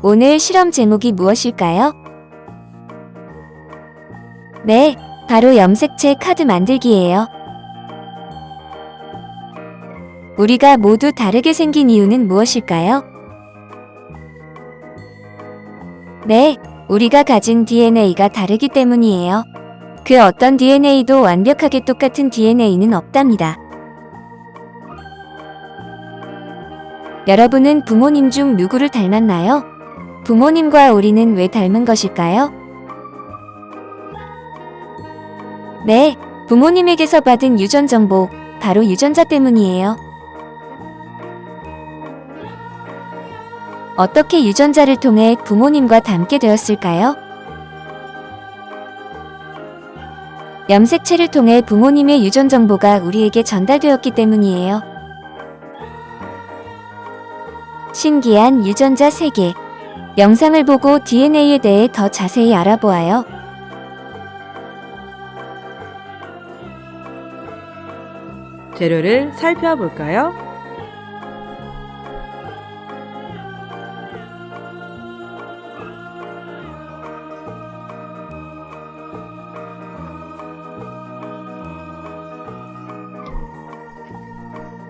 오늘 실험 제목이 무엇일까요? 네, 바로 염색체 카드 만들기예요. 우리가 모두 다르게 생긴 이유는 무엇일까요? 네, 우리가 가진 DNA가 다르기 때문이에요. 그 어떤 DNA도 완벽하게 똑같은 DNA는 없답니다. 여러분은 부모님 중 누구를 닮았나요? 부모님과 우리는 왜 닮은 것일까요? 네, 부모님에게서 받은 유전 정보, 바로 유전자 때문이에요. 어떻게 유전자를 통해 부모님과 닮게 되었을까요? 염색체를 통해 부모님의 유전 정보가 우리에게 전달되었기 때문이에요. 신기한 유전자 세계. 영상을 보고 DNA에 대해 더 자세히 알아보아요. 재료를 살펴볼까요?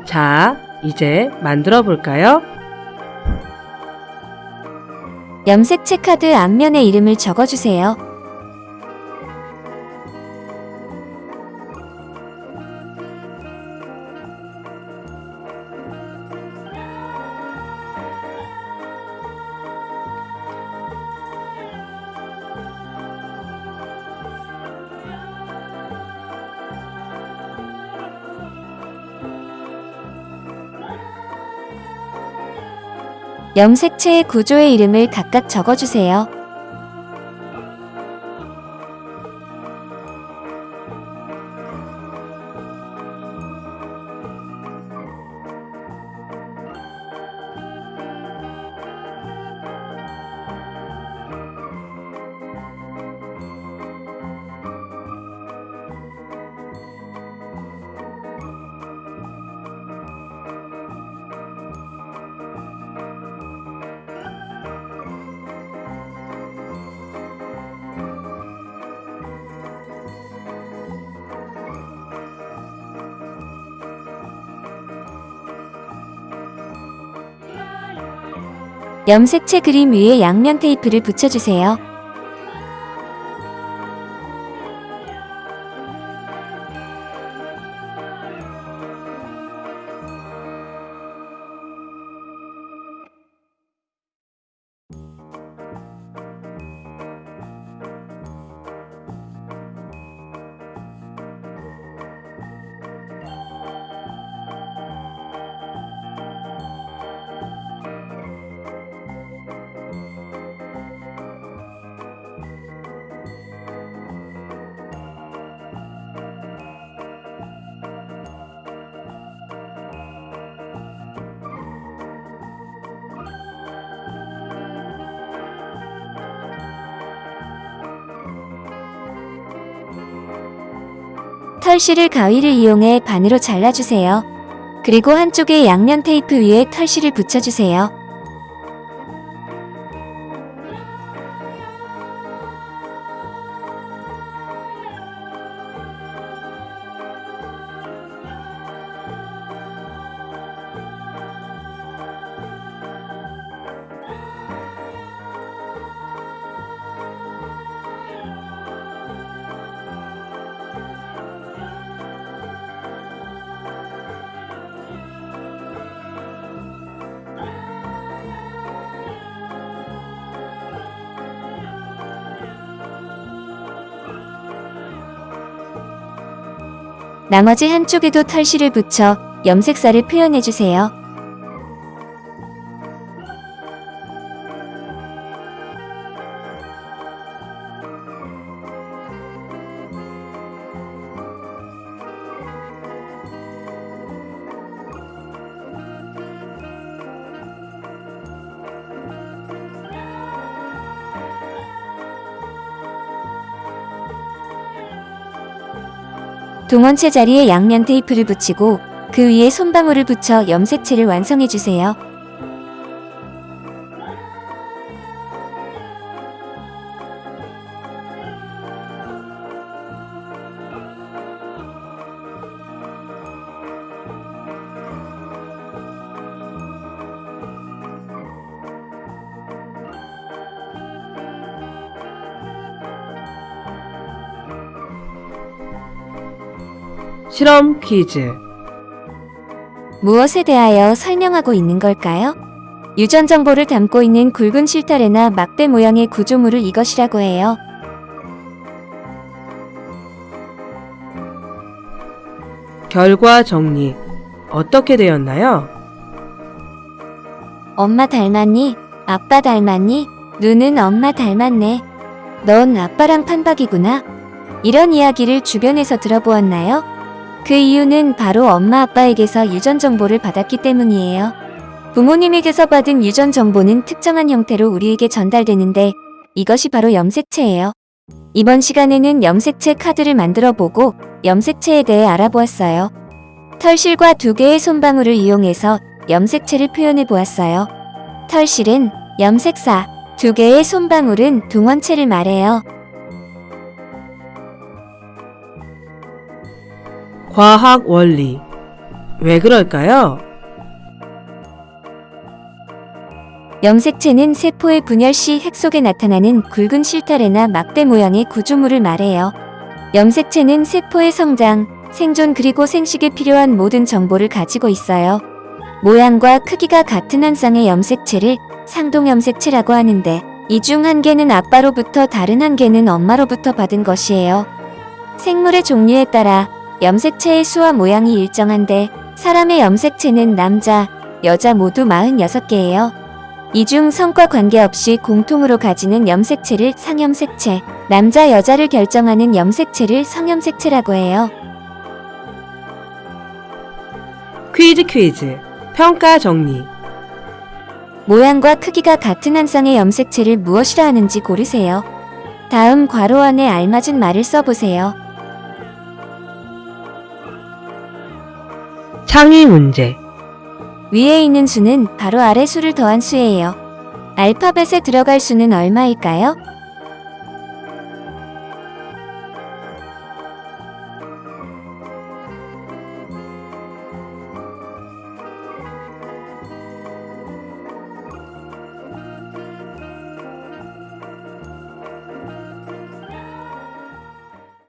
자, 이제 만들어 볼까요? 염색체 카드 앞면에 이름을 적어주세요. 염색체의 구조의 이름을 각각 적어주세요. 염색체 그림 위에 양면 테이프를 붙여주세요. 털실을 가위를 이용해 반으로 잘라주세요. 그리고 한쪽에 양면 테이프 위에 털실을 붙여주세요. 나머지 한쪽에도 털실을 붙여 염색살을 표현해주세요. 동원체 자리에 양면 테이프를 붙이고 그 위에 손방울을 붙여 염색체를 완성해주세요. 실험 퀴즈. 무엇에 대하여 설명하고 있는 걸까요? 유전 정보를 담고 있는 굵은 실타래나 막대 모양의 구조물을 이것이라고 해요. 결과 정리. 어떻게 되었나요? 엄마 닮았니? 아빠 닮았니? 눈은 엄마 닮았네. 넌 아빠랑 판박이구나. 이런 이야기를 주변에서 들어보았나요? 그 이유는 바로 엄마 아빠에게서 유전 정보를 받았기 때문이에요. 부모님에게서 받은 유전 정보는 특정한 형태로 우리에게 전달되는데 이것이 바로 염색체예요. 이번 시간에는 염색체 카드를 만들어 보고 염색체에 대해 알아보았어요. 털실과 두 개의 손방울을 이용해서 염색체를 표현해 보았어요. 털실은 염색사, 두 개의 손방울은 동원체를 말해요. 과학 원리. 왜 그럴까요? 염색체는 세포의 분열 시 핵 속에 나타나는 굵은 실타래나 막대 모양의 구조물을 말해요. 염색체는 세포의 성장, 생존 그리고 생식에 필요한 모든 정보를 가지고 있어요. 모양과 크기가 같은 한 쌍의 염색체를 상동염색체라고 하는데 이 중 한 개는 아빠로부터 다른 한 개는 엄마로부터 받은 것이에요. 생물의 종류에 따라 염색체의 수와 모양이 일정한데 사람의 염색체는 남자, 여자 모두 46개예요. 이 중 성과 관계없이 공통으로 가지는 염색체를 상염색체, 남자 여자를 결정하는 염색체를 성염색체라고 해요. 퀴즈 퀴즈. 평가 정리. 모양과 크기가 같은 한 쌍의 염색체를 무엇이라 하는지 고르세요. 다음 괄호 안에 알맞은 말을 써보세요. 창의 문제. 위에 있는 수는 바로 아래 수를 더한 수예요. 알파벳에 들어갈 수는 얼마일까요?